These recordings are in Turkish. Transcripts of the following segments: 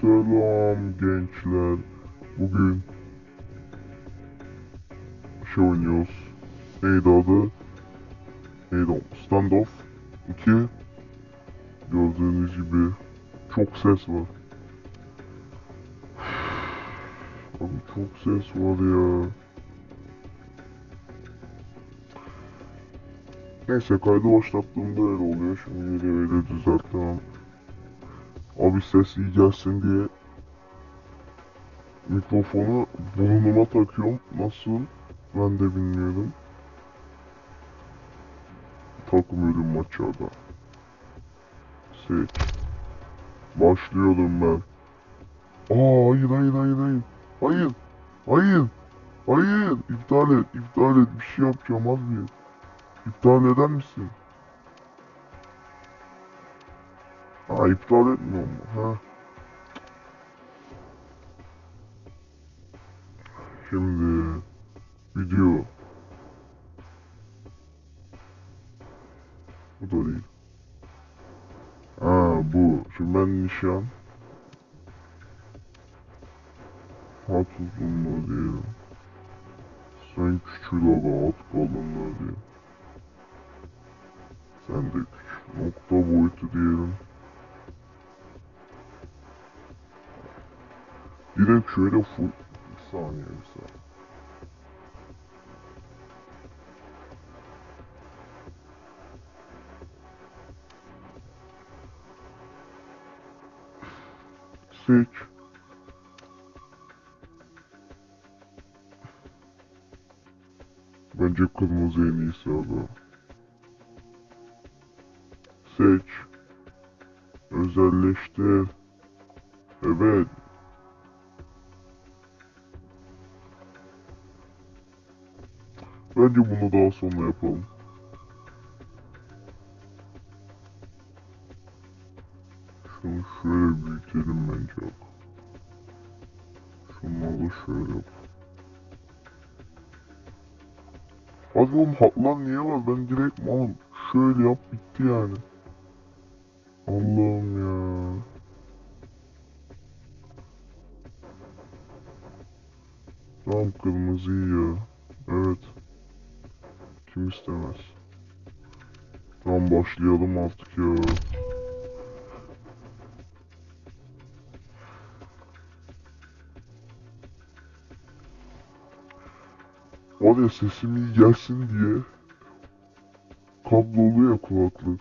Selam gençler. Bugün şey oynuyoruz. Neydi adı? Neydi o? Standoff 2. Gördüğünüz gibi çok ses var. Abi çok ses var ya. Neyse kaydı başlattığımda öyle oluyor. Şimdi öyle düzeltmem. Abi ses iyi gelsin diye mikrofonu burnuma takıyorum. Nasıl? Ben de bilmiyorum. Maçı aga. Seç. Başlıyorum ben. Aa hayır hayır hayır hayır. Hayır. Hayır. Hayır. İptal et. iptal et. Bir şey yapacağım abi. İptal eder misin? Aa iptal etmiyor mu? Ha. Şimdi video. Bu da değil. Ha bu. Şimdi ben nişan. Hat uzunluğu diyelim. Sen küçül aga at kalınlığı diyelim. Sen de küçük. Nokta boyutu diyelim. Direkt şöyle full. Bir saniye bir saniye. Seç. Bence kırmızı en iyisi abi. Seç. Özelleştir. Evet. Bence bunu daha sonra yapalım. Şunu şöyle büyütelim bence. Şunları şöyle yap. Hadi oğlum hatlar niye var? Ben direkt malım. Şöyle yap bitti yani. Allah'ım ya. Tamam kırmızı ya. Evet. Kim istemez? Tamam başlayalım artık ya. Var ya sesim iyi gelsin diye kablolu ya kulaklık.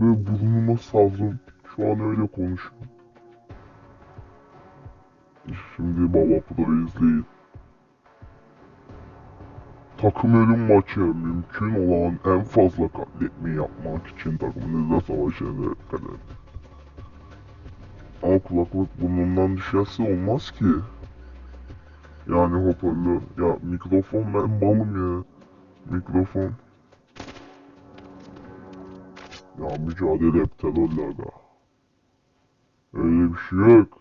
Böyle burnuma savdım. Şu an öyle konuşuyorum. Şimdi Baba Pro'yu izleyin. Takım ölüm maçı mümkün olan en fazla katletmeyi yapmak için takımınızda savaşana kadar. Ama kulaklık burnundan düşerse olmaz ki. Yani hoparlör. Ya mikrofon ben malım ya. Mikrofon. Ya mücadele hep terörlerle. Öyle bir şey yok.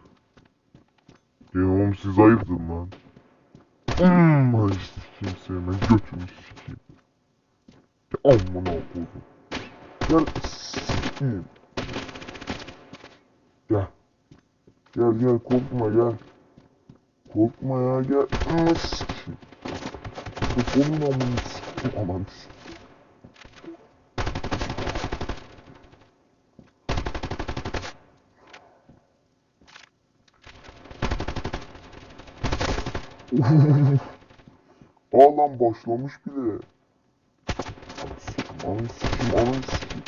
Oğlum siz hayırdır lan. Hmm, ay sikeyim ben götümü sikeyim. Ya amına koydum. Gel sikeyim. Gel. Gel gel korkma gel. Korkma ya gel. Ama sikeyim. Mikrofonun amını sikeyim aman sikeyim. Aa lan başlamış bile. Anı sikim, anı sikim.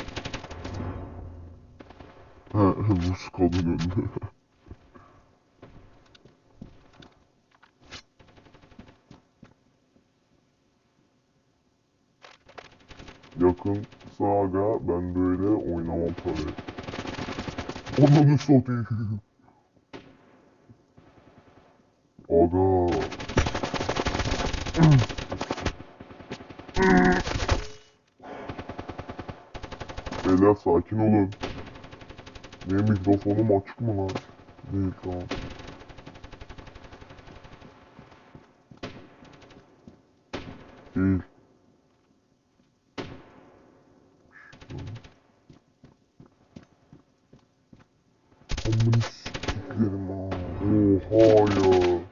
Ha, Rus kadın öldü. Yakın saga ben böyle oynamam tabi. Ananı satayım. Aga. Beyler sakin olun. Benim mikrofonum açık mı lan? Değil tamam. Değil. Amını siktiklerim Oha ya.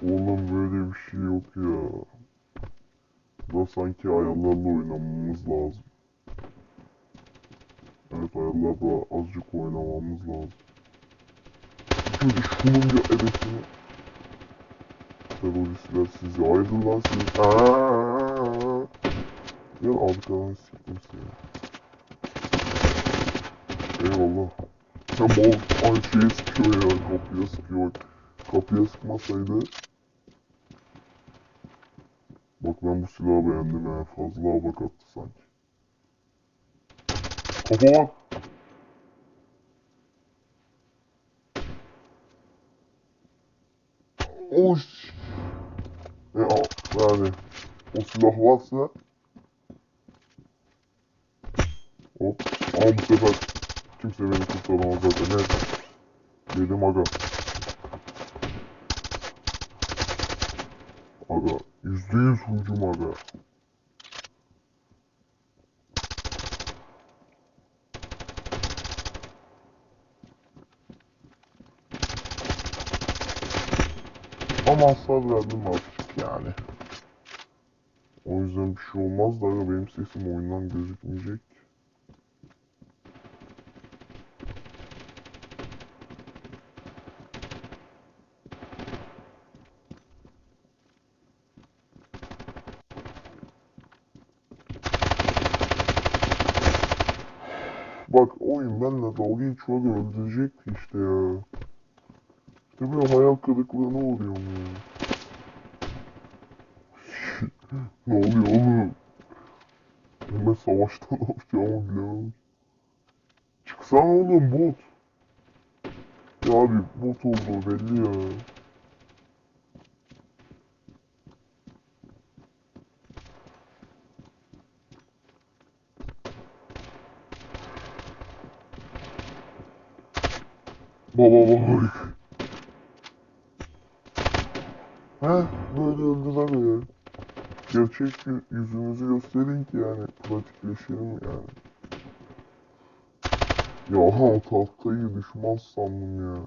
Oğlum böyle bir şey yok ya. Da sanki ayarlarla oynamamız lazım. Evet ayarlarla azıcık oynamamız lazım. Şöyle şunun bir ebesini. Teröristler sizi aydın lan siz. Aaaa. Gel arkadan siktim seni. Eyvallah. Ya mal ay şeye sıkıyor ya kapıya sıkıyor. Kapıya sıkmasaydı. Bak ben bu silahı beğendim ya fazla hava kattı sanki. Kafa bak. Oş. E al yani o silah varsa Hop. Ama bu sefer kimse beni kurtaramaz zaten. Evet. Dedim aga. Yüz hücum aga. Ama hasar verdim artık yani. O yüzden bir şey olmaz da benim sesim oyundan gözükmeyecek. Bak oyun benimle dalga geçiyor da öldürecekti işte ya. İşte böyle hayal kırıklığına uğruyorum ya. ne oluyor oğlum? Ben savaşta ne yapacağımı bilemem. Çıksana oğlum bot. Ya abi bot olduğu belli ya. Baba bak. Heh böyle ya. Gerçek bir yüzünüzü gösterin ki yani pratikleşelim yani. Ya ha tahtayı düşman sandım ya.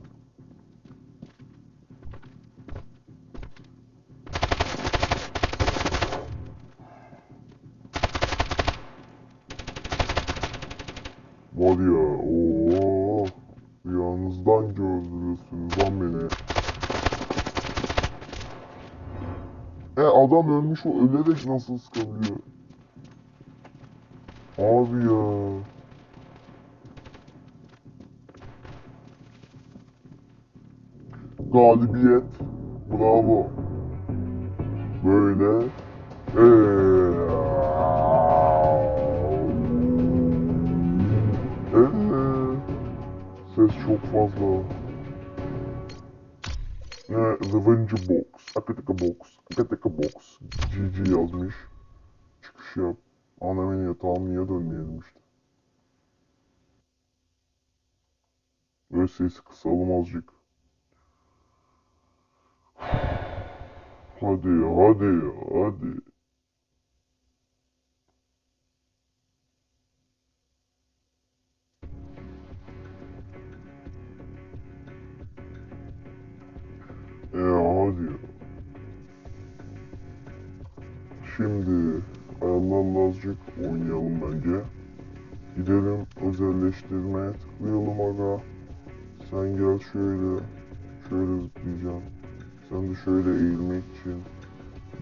Var ya ooo rüyanızdan gördürürsünüz lan beni. E adam ölmüş o ölerek nasıl sıkabiliyor? Abi ya. Galibiyet. Bravo. Böyle. Eee. Çok fazla. Ne? Revenge Box. Akataka Box. Akataka Box. GG yazmış. Çıkış yap. Annemin yatağım niye dönmeyelim işte. Böyle sesi kısalım azıcık. Hadi hadi hadi. Şimdi ayarlarla azıcık oynayalım bence. Gidelim özelleştirmeye tıklayalım aga. Sen gel şöyle. Şöyle zıplayacağım. Sen de şöyle eğilmek için.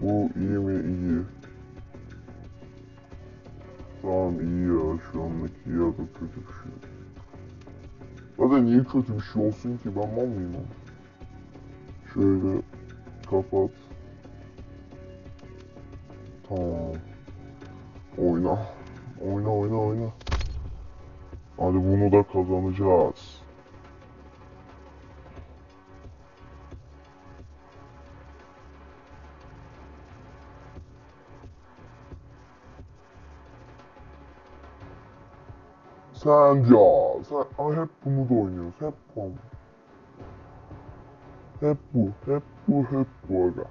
Bu iyi mi? İyi. Tamam iyi ya. Şu anlık iyi ya da kötü bir şey. Zaten niye kötü bir şey olsun ki? Ben mal mıyım? Şöyle kapat. Tamam. Oyna. Oyna oyna oyna. Hadi bunu da kazanacağız. Sen ya, sen Ay, hep bunu da oynuyoruz, hep bu. Hep bu, hep bu, hep bu aga.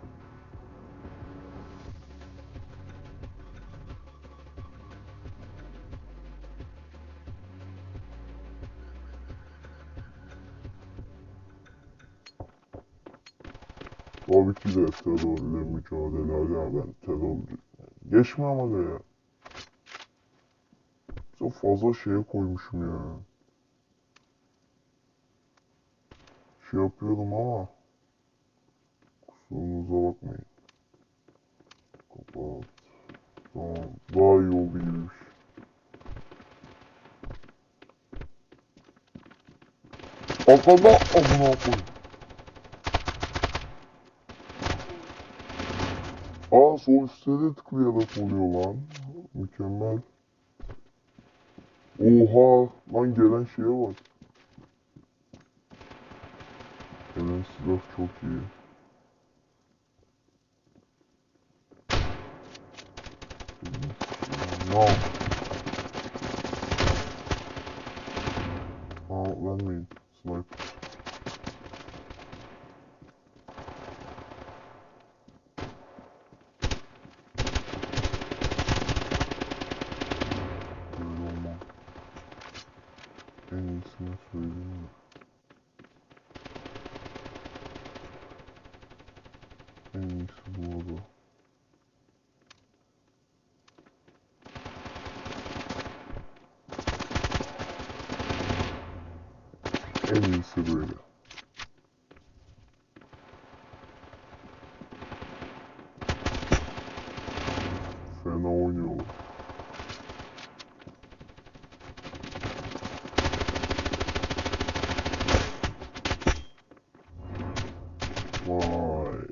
Tabii ki de terörle mücadele hala ben terörcü. Geçme ama da ya. Çok fazla şeye koymuşum ya. Şey yapıyorum ama kusurumuza bakmayın. Kapat. Tamam. Daha iyi oldu gibiymiş. Arkada amına koyayım. Aa sol üstte de tıklayarak oluyor lan. Mükemmel. Oha lan gelen şeye bak. Gelen silah çok iyi. No. Aa vermeyin. Sniper. Böyle olmam. En iyisini söyleyeyim mi? En iyisi bu arada. En iyisi böyle. Fena oynuyorlar. Vay.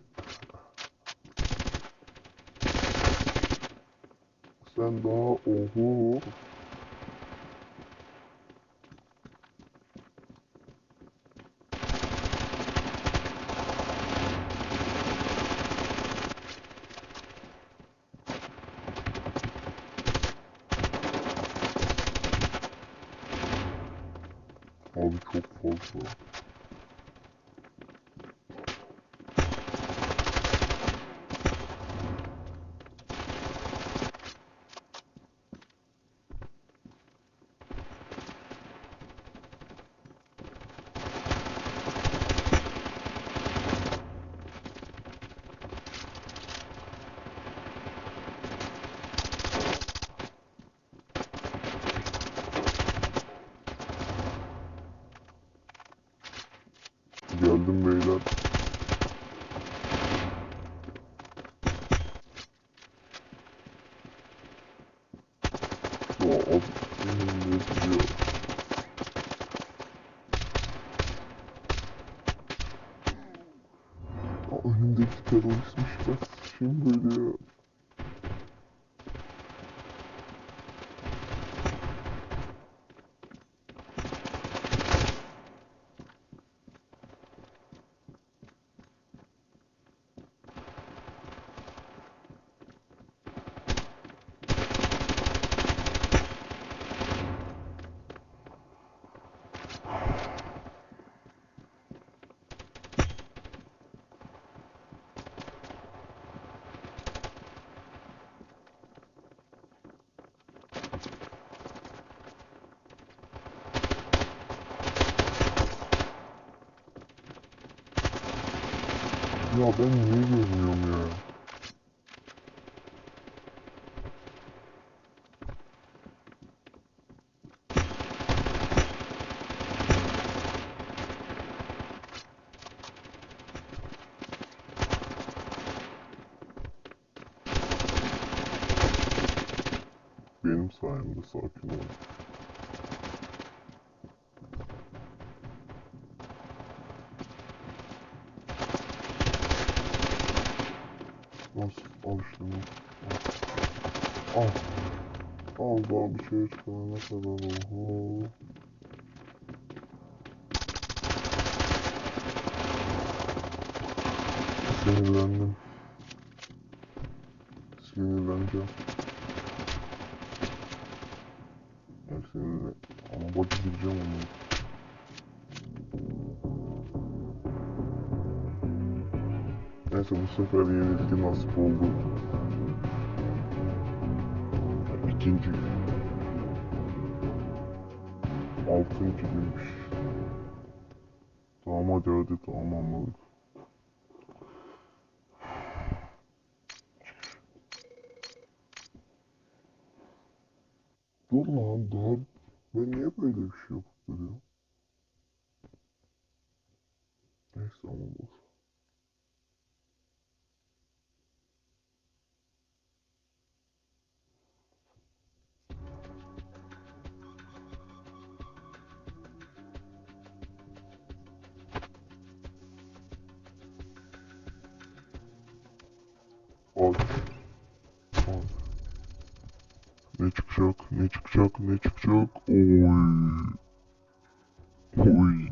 Sen daha oho. Abi çok fazla. Geldim beyler. Ya abi önümde gidiyor. Ya önümdeki teröristmiş ben sıçayım böyle ya. Ya ben niye görmüyorum ya? Benim Al. Al. Al daha bir şey çıkana kadar oho. Sinirlendim. Sinirleneceğim. sefer yenilgi nasip oldu. İkinci gün. Altıncı günmüş. Tamam hadi tamamladık. Dur lan dur. Ben niye böyle bir şey yapıp duruyorum? Neyse ama boş. Çıkacak? Ne çıkacak? Ne çıkacak? Oy. Oy.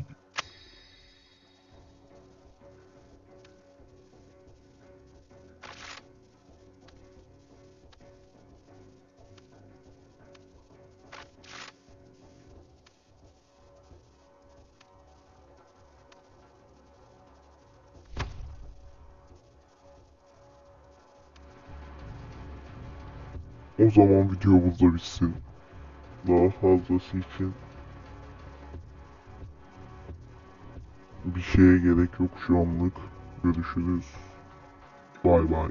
O zaman videomuz da bitsin. Daha fazlası için bir şeye gerek yok şu anlık. Görüşürüz. Bay bay.